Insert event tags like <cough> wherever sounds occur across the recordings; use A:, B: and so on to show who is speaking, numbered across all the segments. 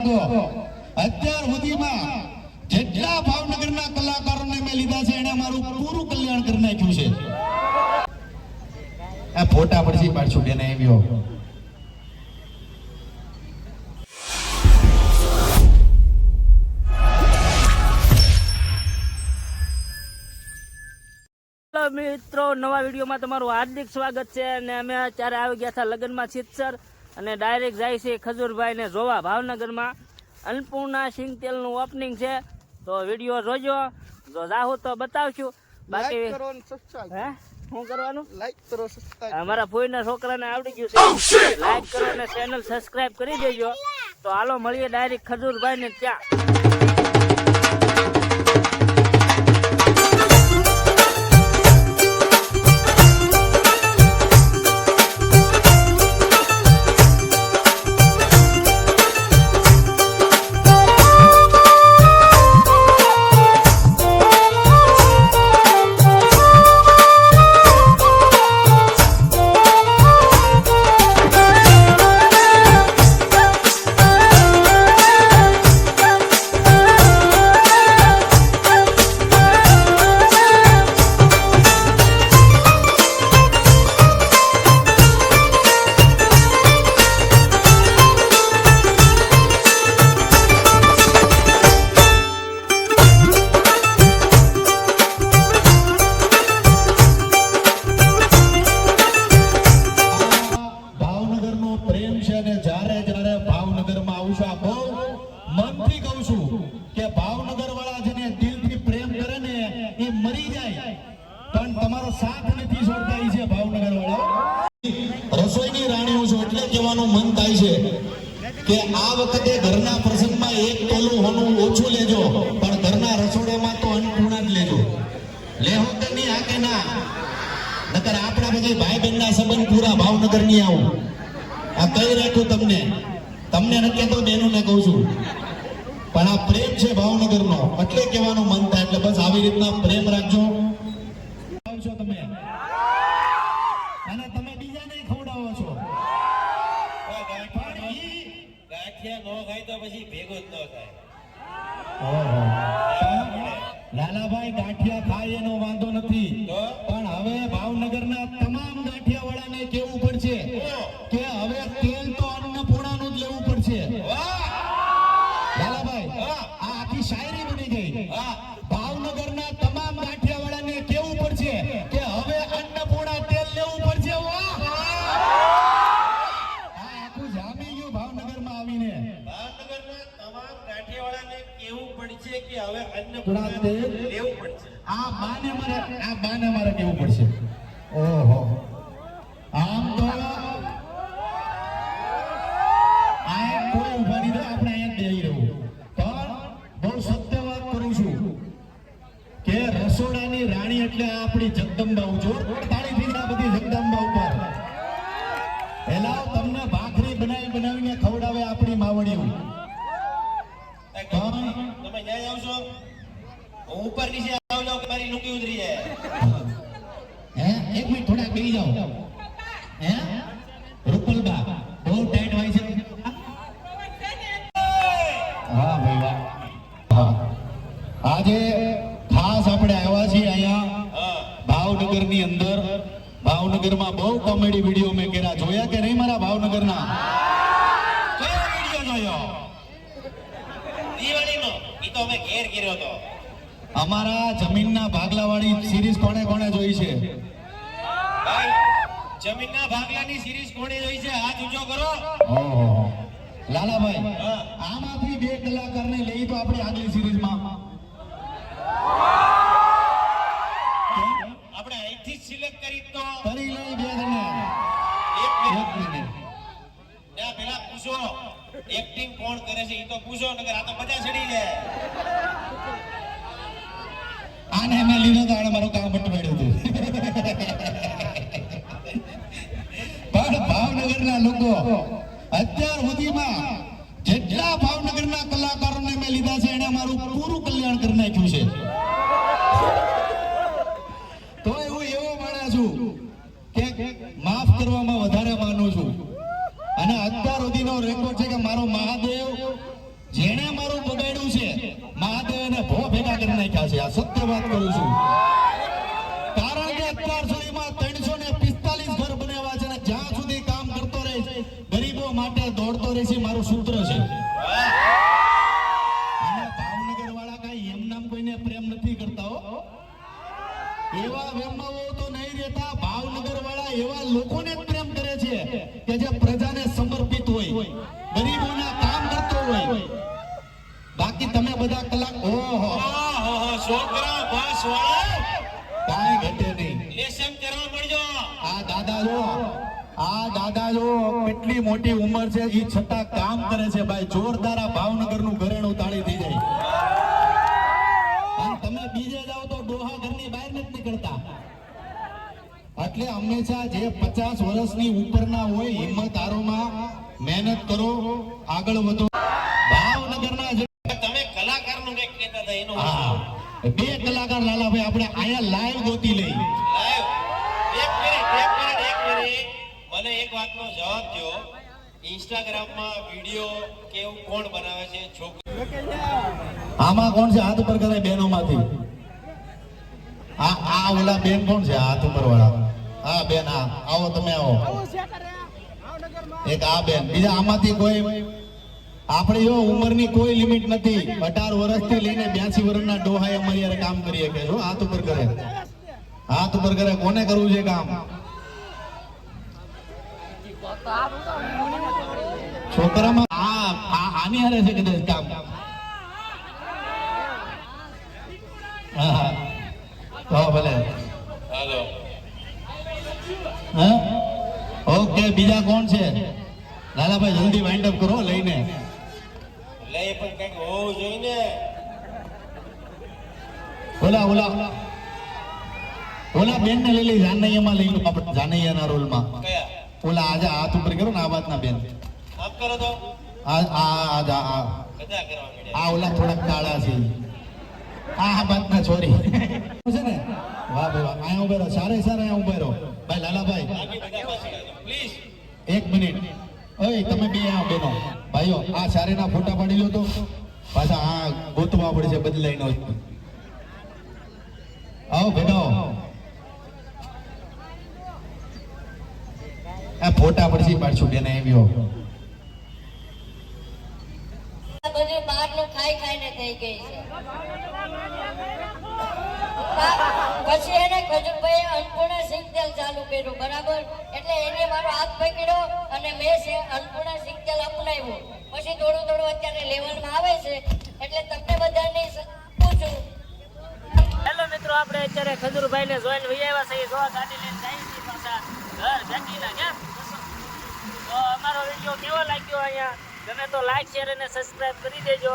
A: અત્યાર સુધીમાં જેટલા ભાવનગરના કલાકારોને મેં લીધા છે, એને મારું પૂરું કલ્યાણ કરી નાખ્યું છે. આ ફોટા પડશે પાછું બેને આવ્યો.
B: મિત્રો, નવા વિડીયોમાં તમારું હાર્દિક સ્વાગત છે અને અમે અત્યારે આવી ગયા હતા લગ્નમાં સિત્સર અને ડાયરેક્ટ જાય છે ખજૂરભાઈને જોવા. ભાવનગરમાં અન્નપૂર્ણા સિંગ તેલનું ઓપનિંગ છે. તો વીડિયો જોજો. જો જાહો તો બતાવશું. બાકી
C: લાઈક કરો અને સબસ્ક્રાઇબ
B: હે? શું કરવાનું?
C: લાઈક કરો
B: અમારા ફોઈના છોકરાને આવડી ગયું છે. લાઈક કરો અને ચેનલ સબસ્ક્રાઇબ કરી દેજો. તો હાલો મળીએ ડાયરેક્ટ ખજૂરભાઈને ત્યાં.
A: પણ તમારો સાથ નથી છોડતા છે ભાવનગર વાળા રસોઈની રાણીઓ છું એટલે કહેવાનું મન થાય છે કે આ વખતે ઘરના પ્રસંગમાં એક તોલું હોનું ઓછું લેજો, પણ ઘરના રસોડામાં તો અન્નપૂર્ણા જ લેજો. લેહો કે નહીં આ કે ના નકર આપણા બધા ભાઈ બહેનના સંબંધ પૂરા ભાવનગરની આવું. આ કઈ રાખ્યું તમને. તમને નથી કહેતો, બેનોને કહું છું. પણ આ પ્રેમ છે ભાવનગરનો. એટલે કહેવાનું મન થાય, એટલે બસ આવી રીતના પ્રેમ રાખજો. અને તમે બીજાને ખવડાવો છો. પણ ઈ-
D: ગાંઠિયા ન ખાય તો પછી ભેગો જ ન થાય.
A: લાલાભાઈ ગાંઠિયા ખાય એનો વાંધો લેવું પડશે. આ બાને મારે, આ બાને મારે કેવું પડશે? ઓહો. આમ તો કોઈ ઊભા નહીં આપણે અહીંયા બેહી રહેવું. પણ બહુ સત્ય કરું છું કે રસોડાની રાણી એટલે આપણી જગદંબા જો કોમેડી વીડિયો મેં કર્યા. જોયા કે નહીં મારા ભાવનગરના? કયો વીડિયો જોયો?
D: દિવાળીનો. ઈ તો અમે ઘેર કર્યો તો
A: અમારા જમીનના ભાગલાવાળી સિરીઝ કોણે કોણે જોઈ છે?
D: ભાઈ જમીનના ભાગલાની સિરીઝ કોણે જોઈ છે? હાથ ઊંચો કરો.
A: ઓહો લાલાભાઈ. આમાંથી બે કલાકારને લઈ તો આપણી આગલી સિરીઝમાં
D: આપણે અહીંથી જ સિલેક્ટ કરી તો
A: કરી લઈ બે જણે
D: એક
A: એક
D: મિનિટ
A: મિનિટ
D: ત્યાં પેલા પૂછો એક્ટિંગ કોણ કરે છે ઈ તો પૂછો નગર આ તો મજા ચડી જાય
A: આને મેં લીધો તો આને મારું કામ અટવાડ્યું હતું. <laughs> પણ ભાવનગરના લોકો અત્યાર સુધીમાં જેટલા ભાવનગરના કલાકારોને મેં લીધા છે, એને મારું પૂરું કલ્યાણ કરી નાખ્યું છે તો હું એવો માણસ છું કે માફ કરવામાં વધારે માનું છું અને અત્યાર સુધીનો રેકોર્ડ છે કે મારો મહાદેવ મહાદેવને ભો ભેગા છે. આ સત્ય વાત કરું છું. કારણ કે અત્યાર સુધીમાં ત્રણસો ને પિસ્તાલીસ ઘર બનાવ્યા છે જ્યાં સુધી કામ કરતો રહીશ ગરીબો માટે દોડતો રહીશ મારું સૂત્ર છે. એવા વેમાઓ નહીં રહેતા. ભાવનગર વાળા એવા લોકોને પ્રેમ કરે છે કે જે પ્રજાને સમર્પિત હોય, ગરીબોના કામ કરતો હોય. બાકી તમે બધા કલાક ઓહો
D: છોકરા બસ વાળા.
A: કાંઈ ઘટે નહીં.
D: લેસન કરવા મળજો.
A: આ દાદા જો આ દાદા જો કેટલી મોટી ઉંમર છે એ છતાં કામ કરે છે ભાઈ. જોરદાર આ ભાવનગરનું ઘરેણું તાળી થઈ જાય અને તમે બીજે જાઓ તો ડોહા ઘરની બહાર નથી નીકળતા. એટલે હંમેશા જે પચાસ વર્ષની ઉપરના હોય હિંમત આરોમાં મહેનત કરો આગળ વધો. ભાવનગરના જે
D: તમે કલાકારનું કંઈક કહેતા હતા એનું
A: હા બે કલાકાર લાલાભાઈ આપણે અહીંયા લાઈવ ગોતી લઈ
D: એક મિનિટ એક મિનિટ એક મિનિટ મને એક વાતનો જવાબ દો ઇન્સ્ટાગ્રામમાં વીડિયો કે એવું કોણ બનાવે છે છોકરી
A: આમાં કોણ છે? હાથ ઉપર કરે બહેનોમાંથી. આ આ ઓલા બેન કોણ છે? હાથ ઉપર વાળા હા બેન આ આવો તમે આવો. એક આ બેન. બીજા આમાંથી કોઈ આપણી જો ઉંમરની કોઈ લિમિટ નથી. અઢાર વર્ષથી લઈને બ્યાસી વર્ષના ડોહાએ અમારી યાર કામ કરી કે જો હાથ ઉપર કરે. હાથ ઉપર કરે. કોને કરવું છે કામ? છોકરામાં આ આ- આની હારે છે કદાચ કામ. હા હા. ભલે.
D: હાલો.
A: હા? ઓકે બીજા કોણ છે? લાલાભાઈ જલ્દી વાઇન્ડ અપ કરો લઈને.
D: લઈ પણ કંઈક હોવું જોઈએ ને
A: ઓલા ઓલા ઓલા બેન ને લઈ લઈ જાનૈયામાં લઈ લો. આપણે જાનૈયાના રોલમાં. ઓલા આજે હાથ ઉપર કરો ને આ વાતના બેન.
D: આમ કરો તો.
A: આ ઓલા થોડાક કાળા છે. આ આ બાતના છોરી. છે ને? વાહ ભાઈ વાહ. અહીંયા ઊભા રહો. સારે સારે અહીંયા ઊભા રહો. ભાઈ લાલાભાઈ.
D: પ્લીઝ
A: એક મિનિટ. ઓય, તમે બે આ બેનો. ભાઈઓ, આ સારેના ફોટા પાડી લો તો. પાછા આ ગોતવા પડશે બદલાઈને. આવો બેનો. આ ફોટા પડશે પાડશું, બેન આવ્યો.
E: બધું બહારનું ખાઈ ખાઈને થઈ ગઈ છે. પછી એને ખજુરભાઈ અન્નપૂર્ણા તેલ ચાલુ કર્યું, બરાબર? એટલે એને મારો હાથ પકડ્યો અને મેં છે અન્નપૂર્ણા સિંગ તેલ અપનાવ્યું. પછી થોડું થોડું અત્યારે લેવલમાં આવે છે, એટલે તમને બધાને પૂછું.
B: હેલો મિત્રો, આપણે અત્યારે ખજૂરભાઈને જોઈને વહી આવ્યા છીએ, જો ગાડી લઈને જાય છે પાછા ઘર ભેટીના કેમ તો અમારો વીડિયો કેવો લાગ્યો અહીંયા? ગમે તો લાઈક શેર અને સબસ્ક્રાઈબ કરી દેજો.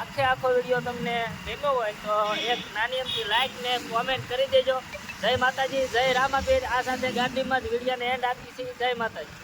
B: આખે આખો વીડિયો તમને ગમ્યો હોય તો એક નાની અમથી લાઈક ને કોમેન્ટ કરી દેજો. જય માતાજી, જય રામાબેન આ સાથે ગાંધીમાં જ વિડીયોને એન્ડ આપી છે જય માતાજી.